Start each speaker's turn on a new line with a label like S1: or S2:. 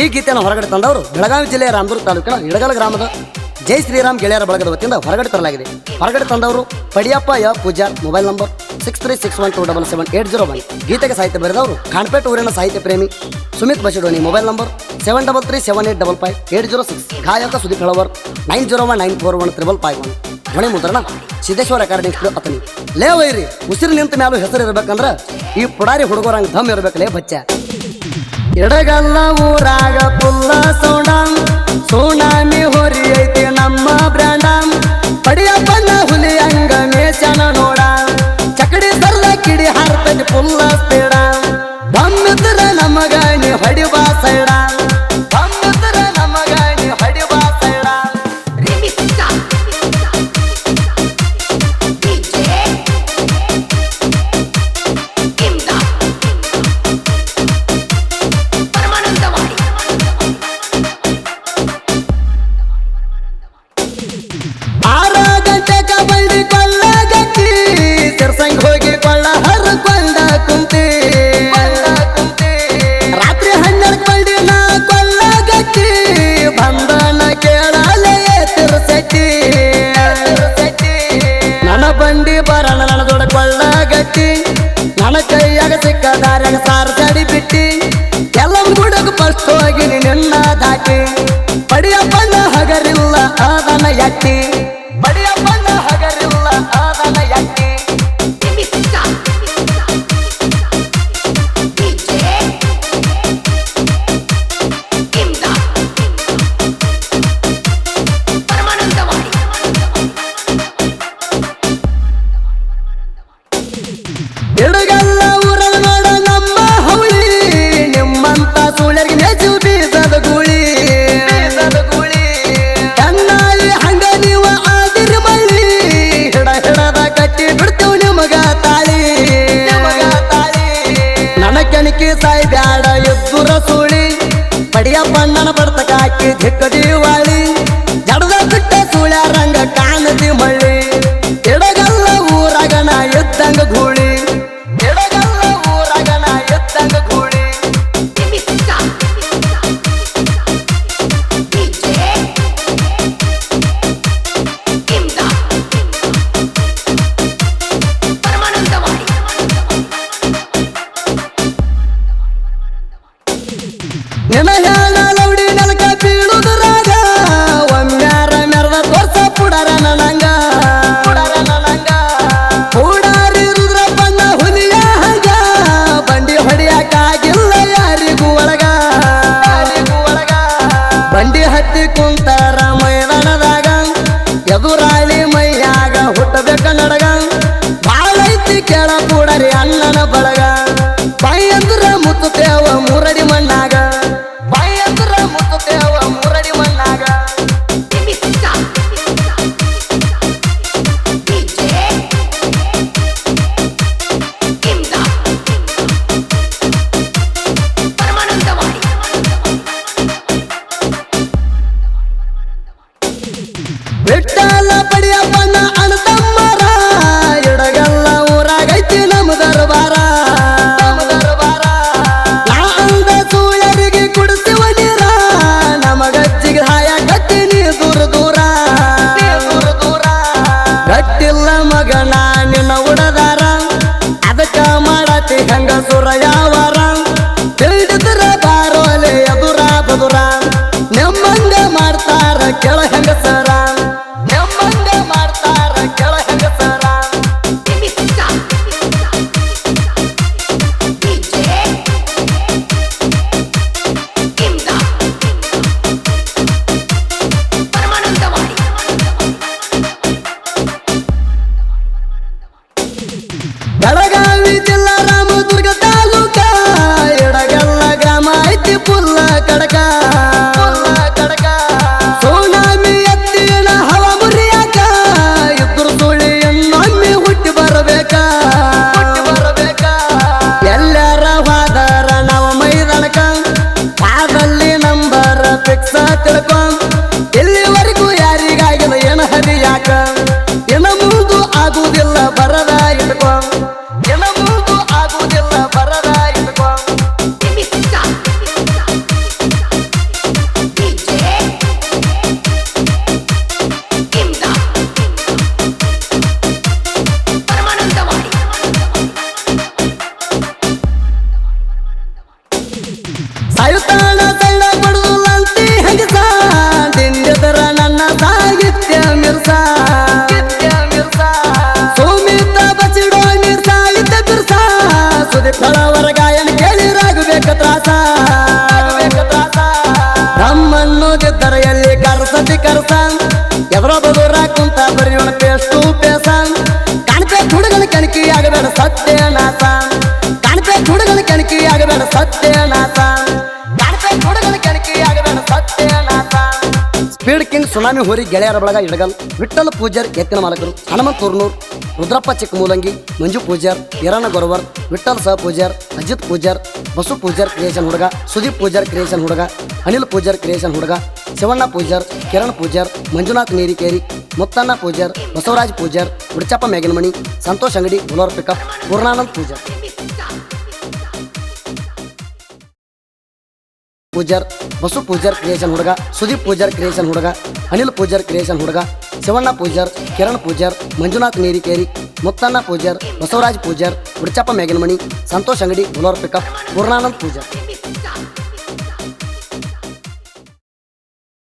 S1: ಈ ಗೀತೆಯನ್ನು ಹೊರಗಡೆ ತಂದವರು ಬೆಳಗಾವಿ ಜಿಲ್ಲೆಯ ರಾಮದುರ್ಗ ತಾಲೂಕಿನ ಇಡಗಲ ಗ್ರಾಮದ ಜೈ ಶ್ರೀರಾಮ್ ಗೆಳೆಯರ ಬಳಗದ ವತಿಯಿಂದ ಹೊರಗಡೆ ತರಲಾಗಿದೆ. ಹೊರಗಡೆ ತಂದವರು ಪಡಿಯಪ್ಪ ಯ Pujar mobile number six three six one two double seven eight zero one. ಗೀತೆಗೆ ಸಾಹಿತ್ಯ ಬರೆದವರು ಖಾನ್ಪೇಟ್ ಊರಿನ ಸಾಹಿತ್ಯ ಪ್ರೇಮಿ Sumit Bashidoni mobile number seven double three seven eight double five eight zero six. ಗಾಯಕ Sudeep Halavar nine zero one nine four one triple five one. ಧ್ವನಿ ಮುದ್ರಣ Siddeshwara academy Athani ಲೇ ವೈರಿ, ಉಸಿರು ನಿಂತ ಮ್ಯಾಲೂ ಹೆಸರು ಇರ್ಬೇಕಂದ್ರ ಈ ಪುಡಾರಿ ಹುಡುಗರಂಗೆ ಧಮ್ ಇರ್ಬೇಕಲೇ ಬಚ್ಚ. ಎಡಗಲ್ಲ ಊರಾಗ ಪುಲ್ಲ ಸೋಣ. ಸೋಣಾಮಿ ಹೊರಿ ಐತಿ ನಮ್ಮ ಬ್ರಾಂಡ ಪಡಿಯಪ್ಪನ ಹುಲಿ ಹಂಗ ಮೇಸನ ನೋಡ. ಚಕಡಿ ಸರ್ಲ ಕಿಡಿ ಹಾರ್ತೈತಿ ಪುಲ್ಲ ಸ್ಪೀಡ. ಸಿಕ್ಕ ದಾರ್ಯಾಗ ಸಾರ್ಸಡಿ ಬಿಟ್ಟಿ. ಎಲ್ಲ ಗುಡಗ ಫಸ್ಟ್ ಹೋಗಿ ನಿನ್ನ ದಾಟಿ. ಪಡಿಯಪ್ಪನ ಹಗರಿಲ್ಲ ಆದನ ಎಟ್ಟಿ ಪಡಿಯ ಬಣ್ಣನ ಬರ್ತಕ ಹಾಕಿ ಧಿಕ್ಕ ದಿವಾಳಿ. ಜಡದ ಬಿಟ್ಟ ಸುಳ್ಯ ರಂಗ ಕಾಣದಿ ಮಳ್ಳಿ. ಎಡಗಲ್ಲ ಊರಗನ ಎದ್ದಂಗ ಗೂಳಿ know ಕಡಕ ನಮ್ಮನ್ನು ಗೆದ್ದರ ಎಲ್ಲಿ ಕರ್ಸತಿ ಕರ್ಸ. ಎವರ ಬದುರ ಕುಂತ ಬರೆಯೋಣ ಪೇಸ್ಟು ಪೇಸ ಕಾಣ್ಪೆ ಹುಡುಗನ ಕಣಕಿ ಆಗಬೇಡ ಸತ್ಯ ನಾಸ. ಕಾಣ್ಪೆ ಹುಡುಗನ ಕಣಕಿ ಆಗಬೇಡ ಸತ್ಯ ನಾಸ. ಹುಡುಗನ ಕಣಕಿ ಆಗಬೇಡ ಸತ್ಯ ಸ್ಪೀಡ್ ಕಿಂಗ್ ಸುನಾಮಿ ಹೋರಿ ಗೆಳೆಯರ ಬಳಗ ಇಡಗಲ್. ವಿಠಲ್ ಪೂಜಾರ್ ಎತ್ತಿನ ಮಾಲಕರು ಹನುಮಂತ್ ತುರ್ನೂರ್ ರುದ್ರಪ್ಪ ಚಿಕ್ಕಮೂಲಂಗಿ ಮಂಜು ಪೂಜಾರ್ ಈರಣ್ಣ ಗೊರವರ್ ವಿಠ್ಠಲ್ ಸಹ ಪೂಜಾರ್ ಅಜಿತ್ ಪೂಜಾರ್ ಬಸು ಪೂಜಾರ್ ಕ್ರಿಯೇಷನ್ ಹುಡುಗ ಸುದೀಪ್ ಪೂಜಾರ್ ಕ್ರಿಯೇಷನ್ ಹುಡುಗ ಅನಿಲ್ ಪೂಜಾರ್ ಕ್ರಿಯೇಷನ್ ಹುಡುಗ ಶಿವಣ್ಣ ಪೂಜಾರ್ ಕಿರಣ್ ಪೂಜಾರ್ ಮಂಜುನಾಥ್ ನೀರಿಕೇರಿ ಮುತ್ತಣ್ಣ ಪೂಜಾರ್ ಬಸವರಾಜ್ ಪೂಜಾರ್ ಉಡ್ಚಪ್ಪ ಮೇಗನಮಣಿ ಸಂತೋಷ್ ಅಂಗಡಿ ಉಲೋರ್ ಪಿಕಪ್ ಪೂರ್ಣಾನಂದ್ ಪೂಜಾರ್ ಪೂಜಾರ್ ಬಸು ಪೂಜಾರ್ ಕ್ರಿಯೇಷನ್ ಹುಡುಗ ಸುದೀಪ್ ಪೂಜಾರ್ ಕ್ರಿಯೇಷನ್ ಹುಡುಗ ಅನಿಲ್ ಪೂಜಾರ್ ಕ್ರಿಯೇಷನ್ ಹುಡುಗ ಶಿವಣ್ಣ ಪೂಜಾರ್, ಕಿರಣ್ ಪೂಜಾರ್, ಮಂಜುನಾಥ್ ನೀರಿಕೇರಿ, ಮುತ್ತಣ್ಣ ಪೂಜಾರ್, ಬಸವರಾಜ್ ಪೂಜಾರ್, ಉಡ್ಚಪ್ಪ ಮೇಗನಮಣಿ, ಸಂತೋಷ್ ಅಂಗಡಿ ಉಲೋರ್ ಪಿಕಪ್, ಪೂರ್ಣಾನಂದ್ ಪೂಜಾರ್.